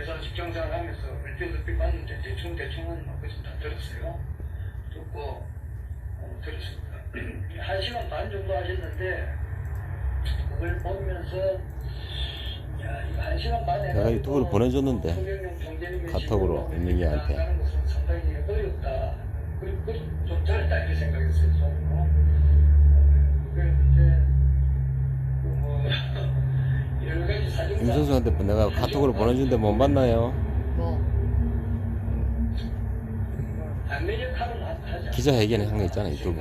회사 직장생활 하면서 얼핏얼핏 봤는데 대충 대충은 뭐그좀 다 들었어요. 듣고 어, 들었습니다. 한 시간 반 정도 하셨는데 그걸 보면서 야, 이거 한 시간 반에 내가 유튜브로 보내줬는데, 카톡으로. 하는 것은 상당히 어렵다. 그리고 그좀 짧다 이렇게 생각했어요. 그래서 사정 김선수한테 내가 카톡으로 보내준데 못 만나요. 뭐 하지 기자 회견에 한 거 있잖아, 유튜브.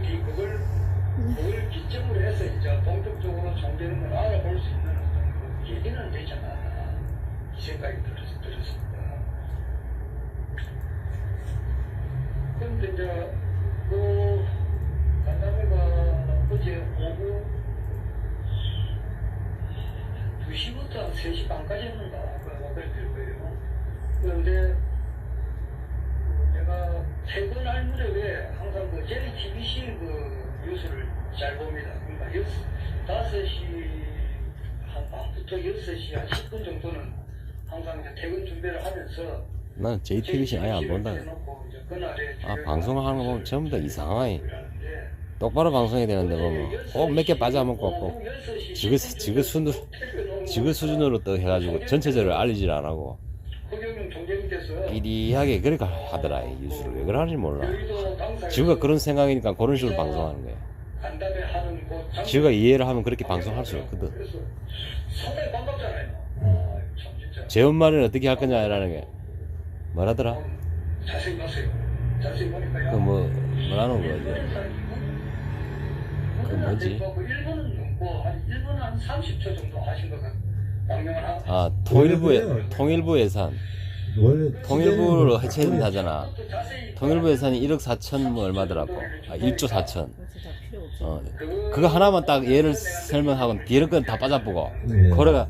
기 기점으로 해서 이제 본격적으로 종교는 알아볼 수 있는 어떤 그 계기는 되지 않았나 이 생각이 들었, 들었습니다. 그런데 이제 그 간담회가 어제 오후 2시부터 3시 반까지였는가 그럴 거예요. 그런데 내가 퇴근할 무렵에 항상 그 JTBC 그 뉴스를 잘 봅니다. 그러니까 여섯, 5시 한 밤부터 6시 한 10분 정도는 항상 이제 퇴근 준비를 하면서 나는 JTBC 아예 안 본다. 아, 방송하는 거 보면 전부 다. 하는데 똑바로 방송해야 되는데 보면 꼭몇 개 빠져먹고 꼭 지그, 지그 수준으로, 지그 수준으로 또 해가지고 전체적으로 알리질 안 하고. 이리하게 그렇게 하더라 이 뉴스를. 왜 그러는지 몰라. 지가 그런 생각이니까 그런 식으로 방송하는 거야 지가 이해를 하면 그렇게 방송할 수 없거든. 제 엄마는 어떻게 할 거냐라는 게 뭐라더라? 음, 그뭐 뭐라는 거지 그 뭐지? 그 1분은 넘고 한 1분 한 30초 정도 하신 거가 방영을 하. 아 통일부 통일부 예산 원래 통일부로 해체된다잖아. 통일부 예산이 1억 4천 뭐 얼마더라고. 아 1조 4천. 그래서 다 필요 없어. 어, 그거 하나만 딱 예를 설명하고 뒤를 건다 빠져보고 네. 그래가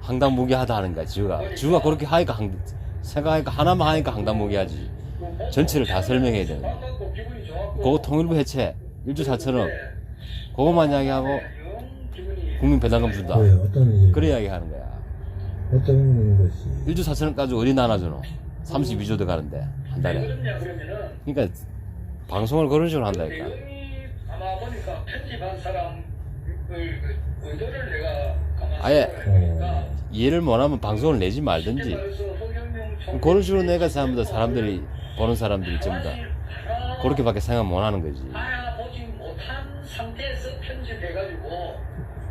황당무계하다 하는 거야 지우가. 지우가 그렇게 하니까 황, 생각하니까 하나만 하니까 황당무계하지. 전체를 다 설명해야 되는 거야. 그거 통일부 해체 1조 4천억. 그거만 이야기하고 국민 배당금 준다. 일, 그래 이야기하는 거야 어떤 것이? 1조 4천억 가지고 어디 나눠주노 32조 더 가는데 한왜 달에. 그러면은 그러니까 방송을 그런 식으로 한다니까. 내용이 아마 보니까 편집한 사람을 그 의도를 내가 가만히 아예. 생각해보니까. 이해를 못하면 방송을 내지 말든지. 말해서 그런 식으로 내가 사람들 사람들이 보는 사람들이 전부 다. 그렇게밖에 생각 못 하는 거지 못한 상태에서 편집해가지고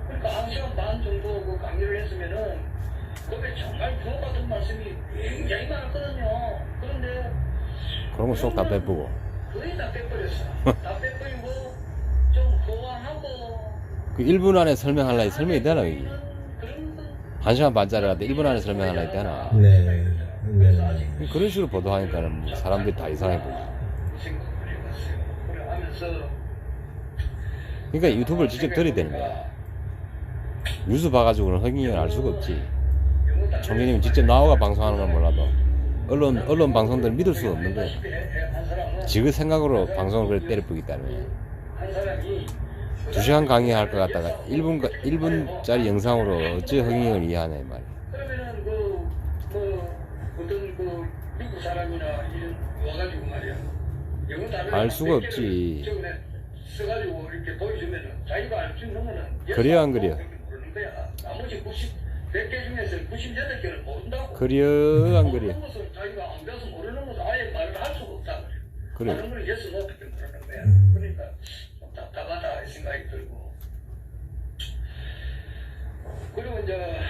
그러니까 한 시간 반 정도 그 강의를 했으면은 그게 정말 주어 같은 말씀이 굉장히 많았거든요. 그런데 그런 거 쏙 다 빼보고. 거의 다 빼버렸어. 다 빼버리고 좀 호황하고 그 1분 안에 설명하려니 설명이 되나 이게 그런 건 1시간 반짜리 하는데 1분 안에 설명하려니 되나? 네, 그래서 아직 네. 그런 식으로 보도하니까는 뭐 사람들이 다 이상해 그 하면서 그러니까 유튜브를 직접 되는 거야. 뉴스 봐가지고는 허경영을 알 수가 없지. 총재님이 직접 나와가 방송하는 건 몰라도 언론 언론 방송들 믿을 수가 없는 거야 한 사람은 지그 생각으로 방송을 때문에 한 사람이 2시간 강의할 것 같다가 1분, 1분짜리 영상으로 어찌 허경영을 이해하냐 이 말이야 알 수가 없지. 수 그래요, 안 그래요? 모르는 거야. 나머지 90, 100개 중에서 98개를 모른다고. 그려 안 그려 모 그래 그래. 다른 걸 예스 노밖에 모르는 거야. 음. 그러니까 좀 답답하다 이 생각이 들고. 그리고 이제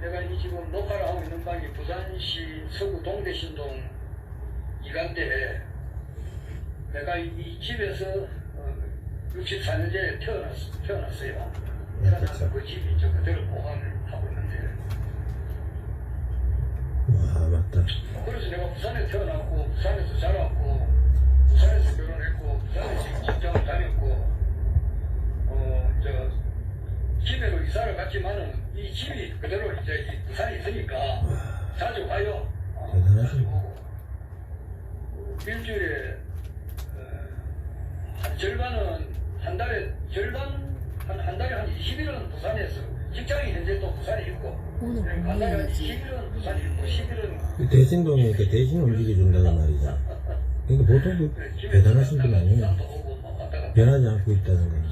내가 이 지금 녹화를 하고 있는 방이 부산시 서구 동대신동 이간대에 내가 이, 이 집에서 어, 64년째 태어났, 태어났어요. 태어나서 그 집이 저 그대로 보관을 하고 있는데 와 맞다. 그래서 내가 부산에 태어났고 부산에서 자랐고 부산에서 결혼했고 부산에서 직장을 다녔고 어저 집에로 이사를 갔지만은 이 집이 그대로 이제 이 부산에 있으니까 자주 가요. 어, 대단하시네. 자주 오고. 일주일에 어, 한 절반은 한 달에 절반 한, 한 달에 한 20일은 부산에서 직장이 현재 또 부산에 있고 오늘 간다가 공부해야지. 11은 부산에 있고 11은 대신동이니까 대신 움직여준다는 말이죠. 그러니까 보통 그 대단하신 분 아니에요. 변하지 않고 있다는 거는.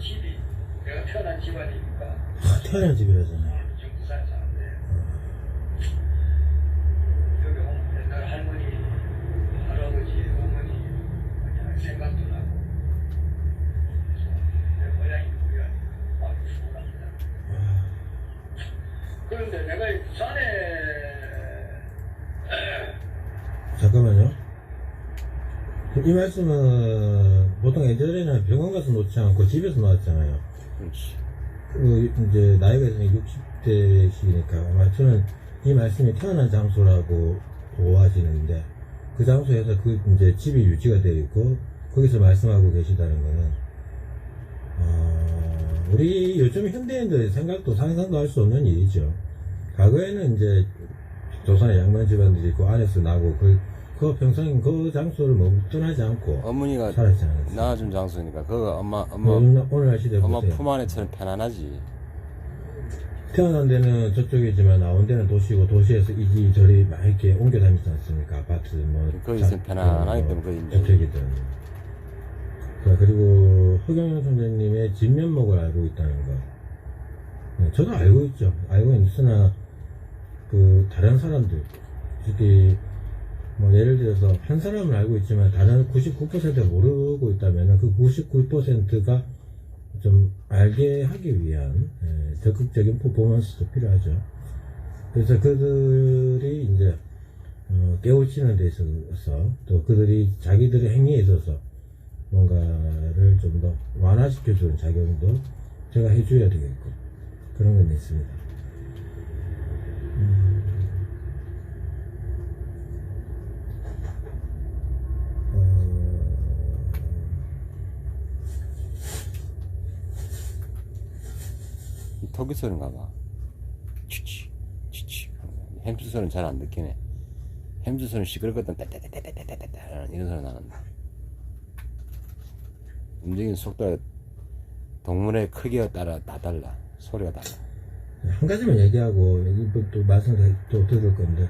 내가 태어난 집안이니까 아, 태어난 집이라잖아요. 지금 부산에 사는데 여기 오면 옛날 할머니 할아버지 어머니 그냥 생각도 나고 그래서 내 고향이 고향이 마음이 수고합니다 그런데 내가 이 부산에 잠깐만요. 이 말씀은 보통 예전에는 병원 가서 놓지 않고 집에서 놓았잖아요. 그렇지. 그 이제 나이가 있으면 60대시니까 아마 저는 이 말씀이 태어난 장소라고 오하시는데 그 장소에서 그 이제 집이 유지가 되어 있고 거기서 말씀하고 계시다는 거는 어, 우리 요즘 현대인들의 생각도 상상도 할 수 없는 일이죠. 과거에는 이제 조선의 양반 집안들이 있고 안에서 나고 그, 그 평생 그 장소를 뭐 떠나지 않고 어머니가 살았잖아요. 낳아준 장소니까 그거 엄마 엄마 오늘, 오늘 시대 엄마 보세요. 품 안에처럼 편안하지. 태어난 데는 저쪽이지만 나온 데는 도시고 도시에서 이리저리 막 이렇게 옮겨 다니지 않습니까? 아파트 뭐 거기 있으면 편안하기 뭐 때문에 거기 이제. 주택이든 자, 그리고 허경영 선생님의 진면목을 알고 있다는 거 네, 저도 알고 있죠 알고 있으나 그 다른 사람들 특히 뭐 예를 들어서 한 사람을 알고 있지만 다른 99%가 모르고 있다면 그 99%가 좀 알게 하기 위한 예, 적극적인 퍼포먼스도 필요하죠. 그래서 그들이 이제 어, 깨우치는 데 있어서 또 그들이 자기들의 행위에 있어서 뭔가를 좀 더 완화시켜주는 작용도 제가 해줘야 되겠고 그런 건 있습니다. 토끼 소리인가 봐. 치치, 치치. 햄스 소리는 잘 안 듣기네. 햄스 소리는 시끄럽거든. 따따따따따따따 이런 소리 나는데. 움직이는 속도가 동물의 크기에 따라 다 달라. 소리가 달라. 한 가지만 얘기하고 또 말씀 또 들을 건데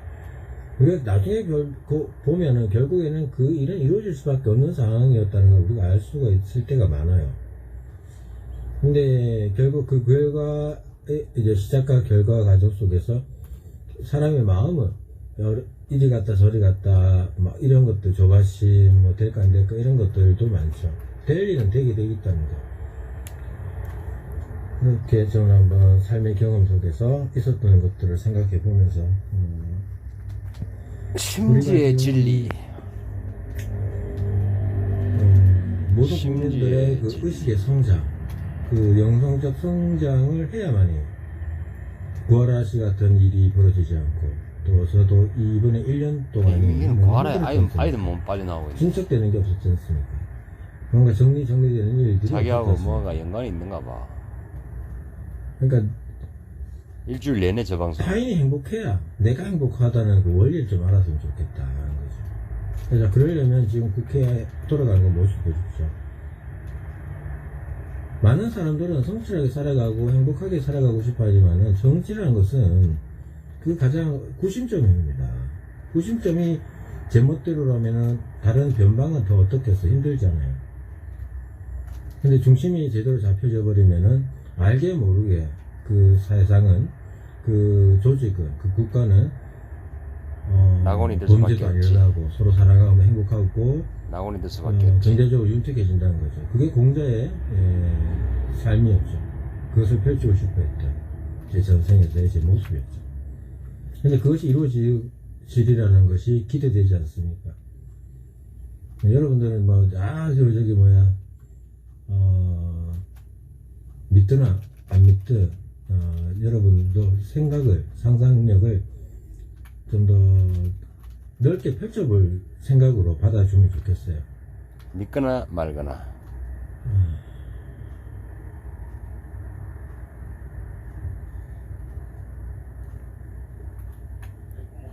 우리가 나중에 결, 그 보면은 결국에는 그 일은 이루어질 수밖에 없는 상황이었다는 걸 우리가 알 수가 있을 때가 많아요. 근데 결국 그 결과의 이제 시작과 결과 과정 속에서 사람의 마음은 여러- 이리 갔다 저리 갔다 막 이런 것들 조바심 뭐 될까 안 될까 이런 것들도 많죠. 될 일은 되게 있다는 거. 그렇게 저는 한번 삶의 경험 속에서 있었던 것들을 생각해 보면서 음, 심지의 진리. 음, 모든 국민들의 그. 의식의 성장, 그 영성적 성장을 해야만이 구하라시 같은 일이 벌어지지 않고 또 저도 이번에 1년 동안 구하라에 아이, 아이들 못 빠져나오고 있네. 진척되는 게 없었지 않습니까? 뭔가 정리 정리되는 일들이 자기하고? 뭐가 연관이 있는가 봐. 그러니까 일주일 내내 저 방송. 타인이 행복해야 내가 행복하다는 그 원리를 좀 알았으면 좋겠다는 거죠. 그래서 그러려면 지금 국회에 돌아가는 거 모습 보십시오. 많은 사람들은 성실하게 살아가고 행복하게 살아가고 싶어 하지만은 정치라는 것은 그 가장 구심점입니다. 구심점이 제멋대로라면은 다른 변방은 더 어떻겠어 힘들잖아요. 근데 중심이 제대로 잡혀져 버리면은 알게 모르게 그 사회상은 그 조직은 그 국가는 어, 낙원이 될 범죄도 수밖에 안 없지. 일어나고 서로 살아가면 행복하고 낙원이 될 어, 수밖에 없지. 경제적으로 윤택해진다는 거죠. 그게 공자의 에, 삶이었죠. 그것을 펼치고 싶어 했던 제 전생에서의 제 모습이었죠. 근데 그것이 이루어지리라는 것이 기대되지 않습니까? 여러분들은 뭐, 아, 저, 저기 뭐야, 어, 믿드나, 안 믿드, 어, 여러분도 생각을, 상상력을 좀 더 넓게 펼쳐볼 생각으로 받아주면 좋겠어요. 믿거나 말거나.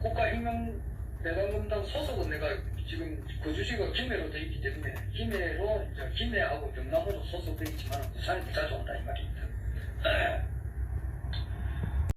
국가혁명대단검당 소속은 내가 지금 거주지가 김해로 돼 있기 때문에 김해로 이제 김해하고 경남으로 소속돼 있지만 부산이 더 자주 온다 이 말입니다.